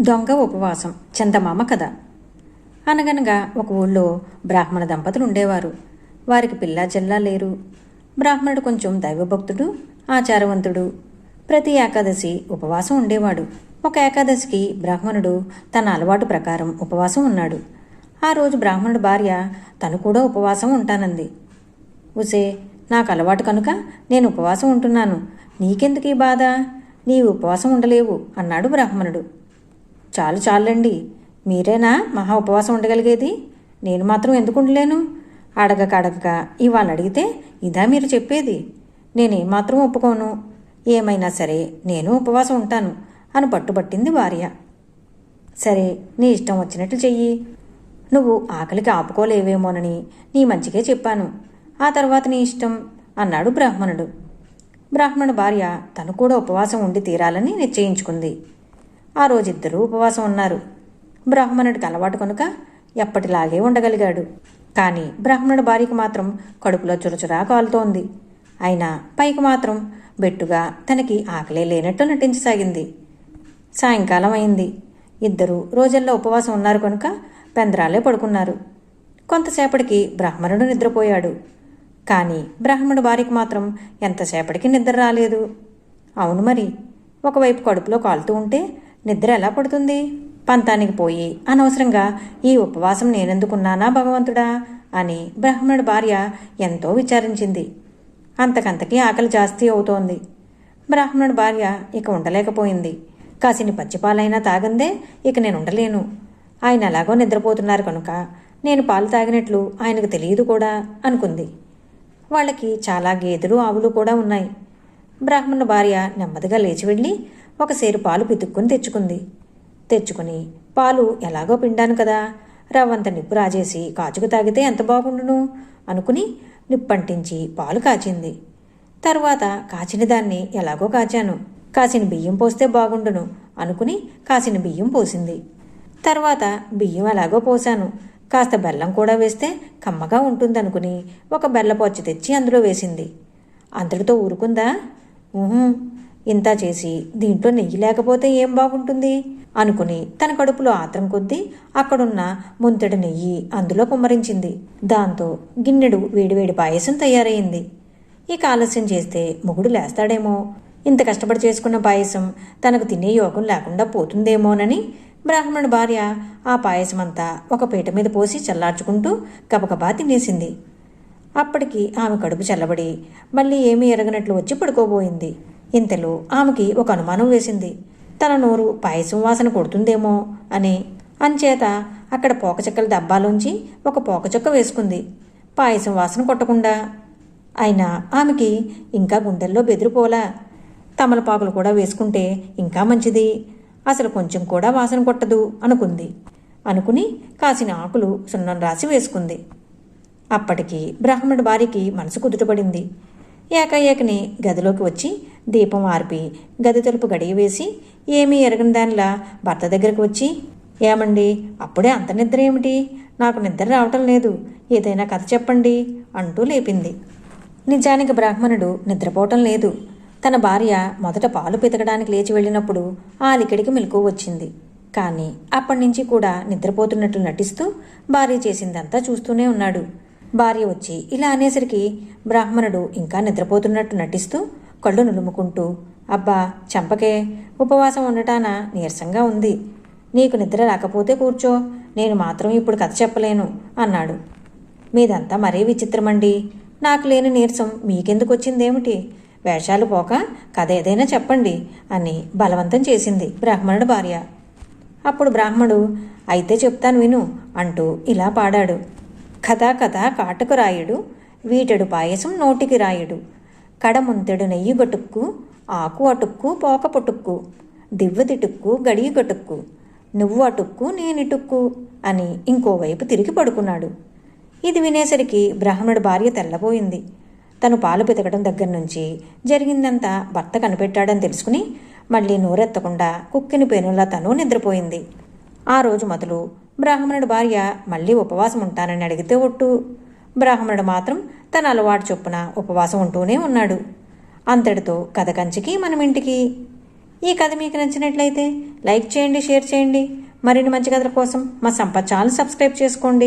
దొంగ ఉపవాసం చందమామ కథ. అనగనగా ఒక ఊళ్ళో బ్రాహ్మణ దంపతులు ఉండేవారు వారికి పిల్లా చెల్లా లేరు. బ్రాహ్మణుడు కొంచెం దైవభక్తుడు ఆచారవంతుడు. ప్రతి ఏకాదశి ఉపవాసం ఉండేవాడు. ఒక ఏకాదశికి బ్రాహ్మణుడు తన అలవాటు ప్రకారం ఉపవాసం ఉన్నాడు. ఆ రోజు బ్రాహ్మణుడు భార్య తను కూడా ఉపవాసం ఉంటానంది. ఉసే నాకు అలవాటు కనుక నేను ఉపవాసం ఉంటున్నాను. నీకెందుకు ఈ బాధ? నీవు ఉపవాసం ఉండలేవు అన్నాడు బ్రాహ్మణుడు. చాలు చాలండి. మీరేనా? మహా ఉపవాసం ఉండగలిగేది? నేను మాత్రం ఎందుకు ఉండలేను? అడగక అడగక ఇవాళ అడిగితే ఇదా మీరు చెప్పేది. నేనేం మాత్రం ఒప్పుకోను. ఏమైనా సరే నేను ఉపవాసం ఉంటాను అని పట్టుబట్టింది భార్య. సరే నీ ఇష్టం వచ్చినట్లు చెయ్యి. నువ్వు ఆకలికి ఆపుకోలేవేమోనని నీ మంచికే చెప్పాను. ఆ తర్వాత నీ ఇష్టం అన్నాడు బ్రాహ్మణుడు. బ్రాహ్మణ భార్య తను కూడా ఉపవాసం ఉండి తీరాలని నిశ్చయించుకుంది. ఆ రోజిద్దరూ ఉపవాసం ఉన్నారు. బ్రాహ్మణుడికి అలవాటు కనుక ఎప్పటిలాగే ఉండగలిగాడు. కానీ బ్రాహ్మణుడి భార్యకు మాత్రం కడుపులో చురచురా కాలుతోంది. అయినా పైకి మాత్రం బెట్టుగా తనకి ఆకలే లేనట్టు నటించసాగింది. సాయంకాలం అయింది. ఇద్దరు రోజుల్లో ఉపవాసం ఉన్నారు కనుక పెందరాలే పడుకున్నారు. కొంతసేపటికి బ్రాహ్మణుడు నిద్రపోయాడు. కానీ బ్రాహ్మణుడి భార్యకు మాత్రం ఎంతసేపటికి నిద్ర రాలేదు. అవును మరి ఒకవైపు కడుపులో కాలుతూ ఉంటే నిద్ర ఎలా పడుతుంది? పంతానికి పోయి అనవసరంగా ఈ ఉపవాసం నేనెందుకున్నానా భగవంతుడా? అని బ్రాహ్మణుడి భార్య ఎంతో విచారించింది. అంతకంతకీ ఆకలి జాస్తి అవుతోంది. బ్రాహ్మణుడి భార్య ఇక ఉండలేకపోయింది. కాసిని పచ్చిపాలైనా తాగందే ఇక నేను ఉండలేను ఆయన ఎలాగో నిద్రపోతున్నారు కనుక నేను పాలు తాగినట్లు ఆయనకు తెలియదు కూడా అనుకుంది. వాళ్ళకి చాలా గేదెలు ఆవులు కూడా ఉన్నాయి. బ్రాహ్మణుడి భార్య నెమ్మదిగా లేచి వెళ్ళి ఒక సేరు పాలు పితుక్కుని తెచ్చుకుంది. తెచ్చుకుని పాలు ఎలాగో పిండాను కదా. రవ్వంత నిప్పు రాజేసి కాచుకు తాగితే ఎంత బాగుండును? అనుకుని నిప్పంటించి పాలు కాచింది. తరువాత కాచిన దాన్ని ఎలాగో కాచాను. కాసిన బియ్యం పోస్తే బాగుండును అనుకుని కాసిన బియ్యం పోసింది. తర్వాత బియ్యం ఎలాగో పోశాను కాస్త బెల్లం కూడా వేస్తే కమ్మగా ఉంటుందనుకుని ఒక బెల్లపొచ్చ తెచ్చి అందులో వేసింది. అంతటితో ఊరుకుందా? ఇంత చేసి దీంట్లో నెయ్యి లేకపోతే ఏం బాగుంటుంది? అనుకుని తన కడుపులో ఆత్రం కొద్దీ అక్కడున్న ముంతడి నెయ్యి అందులో కుమ్మరించింది. దాంతో గిన్నెడు వేడివేడి పాయసం తయారైంది. ఇక ఆలస్యం చేస్తే మొగుడు లేస్తాడేమో. ఇంత కష్టపడి చేసుకున్న పాయసం తనకు తినే యోగం లేకుండా పోతుందేమోనని బ్రాహ్మణుడి భార్య ఆ పాయసమంతా ఒక పీట మీద పోసి చల్లార్చుకుంటూ గబగబా తినేసింది. అప్పటికి ఆమె కడుపు చల్లబడి మళ్ళీ ఏమీ ఎరగనట్లు వచ్చి పడుకోబోయింది. ఇంతలో ఆమెకి ఒక అనుమానం వేసింది. తన నోరు పాయసం వాసన కొడుతుందేమో అని. అంచేత అక్కడ పోకచెక్కల డబ్బాలోంచి ఒక పోకచెక్క వేసుకుంది. పాయసం వాసన కొట్టకుండా. అయినా ఆమెకి ఇంకా గుండెల్లో బెదిరిపోలా. తమలపాకులు కూడా వేసుకుంటే ఇంకా మంచిది. అసలు కొంచెం కూడా వాసన కొట్టదు అనుకుంది. అనుకుని కాసిన ఆకులు సున్నం రాసి వేసుకుంది. అప్పటికి బ్రాహ్మణుడి భార్యకి మనసు కుదుటపడింది. ఏకాఏకని గదిలోకి వచ్చి దీపం ఆర్పి గది తలుపు గడియ వేసి ఏమీ ఎరగని దానిలా భర్త దగ్గరకు వచ్చి ఏమండి అప్పుడే అంత నిద్ర ఏమిటి? నాకు నిద్ర రావటం లేదు. ఏదైనా కథ చెప్పండి అంటూ లేపింది. నిజానికి బ్రాహ్మణుడు నిద్రపోవటం లేదు. తన భార్య మొదట పాలు పితకడానికి లేచి వెళ్ళినప్పుడు ఆ అలికిడికి మెలకు వచ్చింది. కానీ అప్పటి నుంచి కూడా నిద్రపోతున్నట్లు నటిస్తూ భార్య చేసిందంతా చూస్తూనే ఉన్నాడు. భార్య వచ్చి ఇలా అనేసరికి బ్రాహ్మణుడు ఇంకా నిద్రపోతున్నట్టు నటిస్తూ కళ్ళు నులుముకుంటూ అబ్బా చంపకే. ఉపవాసం ఉండటాన నీరసంగా ఉంది. నీకు నిద్ర రాకపోతే కూర్చో. నేను మాత్రం ఇప్పుడు కథ చెప్పలేను అన్నాడు. మీదంతా మరీ విచిత్రమండి. నాకు లేని నీరసం మీకెందుకు వచ్చిందేమిటి వేషాలు పోక కథ ఏదైనా చెప్పండి అని బలవంతం చేసింది బ్రాహ్మణుడు భార్య. అప్పుడు బ్రాహ్మడు అయితే చెప్తాను విను అంటూ ఇలా పాడాడు. కథా కథ కాటుకు రాయుడు వీటెడు పాయసం నోటికి రాయుడు. కడముంతెడు నెయ్యి గటుక్కు ఆకు అటుక్కు పోక పొటుక్కు దివ్వదిటుక్కు గడియగొటుక్కు నువ్వు అటుక్కు నేనిటుక్కు అని ఇంకోవైపు తిరిగి పడుకున్నాడు. ఇది వినేసరికి బ్రాహ్మణుడి భార్య తెల్లబోయింది. తను పాలు పితకడం దగ్గర నుంచి జరిగిందంతా భర్త కనిపెట్టాడని తెలుసుకుని మళ్ళీ నోరెత్తకుండా కుక్కిని పేనులా తను నిద్రపోయింది. ఆ రోజు మొదలు బ్రాహ్మణుడి భార్య మళ్ళీ ఉపవాసం ఉంటానని అడిగితే ఒట్టు. బ్రాహ్మణుడు మాత్రం తన అలవాటు చొప్పున ఉపవాసం ఉంటూనే ఉన్నాడు. అంతటితో కథ కంచికి మనమింటికి ఈ కథ మీకు నచ్చినట్లయితే లైక్ చేయండి షేర్ చేయండి. మరిన్ని మంచి కథల కోసం మా సంపత్ ఛానల్ సబ్స్క్రైబ్ చేసుకోండి.